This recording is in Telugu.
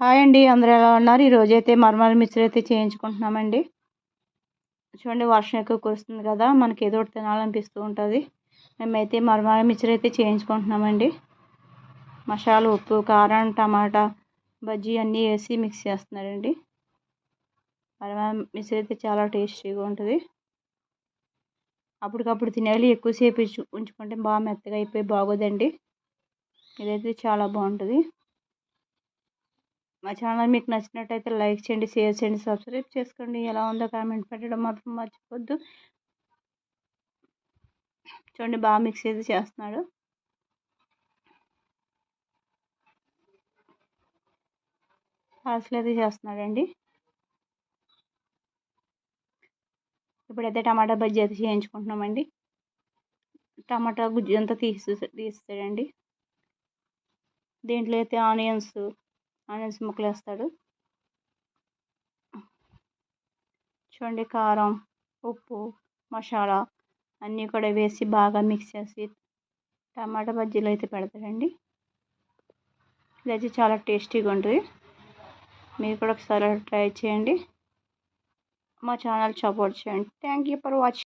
హాయ్ అండి అందరూ ఎలా ఉన్నారు? ఈరోజు అయితే మరమర మిక్చర్ అయితే చేయించుకుంటున్నామండి. చూడండి వర్షం ఎక్కువ కురుస్తుంది కదా మనకి ఏదో ఒకటి తినాలనిపిస్తూ ఉంటుంది. మేమైతే మరమర మిక్చర్ అయితే చేయించుకుంటున్నామండి. మసాలా ఉప్పు కారం టమాటా బజ్జీ అన్నీ వేసి మిక్స్ చేస్తున్నారండి. మరమర మిక్చర్ అయితే చాలా టేస్టీగా ఉంటుంది. అప్పటికప్పుడు తినేయాలి ఎక్కువసేపు ఉంచుకుంటే బాగా మెత్తగా అయిపోయి బాగోదండి. ఇదైతే చాలా బాగుంటుంది. మా ఛానల్ మీకు నచ్చినట్టయితే లైక్ చేయండి షేర్ చేయండి సబ్స్క్రైబ్ చేసుకోండి. ఎలా ఉందో కామెంట్ పెట్టడం మాత్రం మర్చిపోద్దు. చూడండి బాగా మిక్స్ అయితే చేస్తున్నాడు. పార్సల్ అయితే చేస్తున్నాడండి. ఇప్పుడైతే టమాటా బజ్జీ అయితే చేయించుకుంటున్నామండి. టమాటా గుజ్జు అంతా తీసి తీస్తాడండి దీంట్లో అయితే ఆనియన్స్ ఆనియన్స్ ముక్కలు వేస్తాడు చూడండి కారం ఉప్పు మసాలా అన్నీ కూడా వేసి బాగా మిక్స్ చేసి టమాటా బజ్జీలు అయితే పెడతాడండి ఇదైతే చాలా టేస్టీగా ఉంటుంది. మీరు కూడా ఒకసారి ట్రై చేయండి. మా ఛానల్ సపోర్ట్ చేయండి. Thank you for watching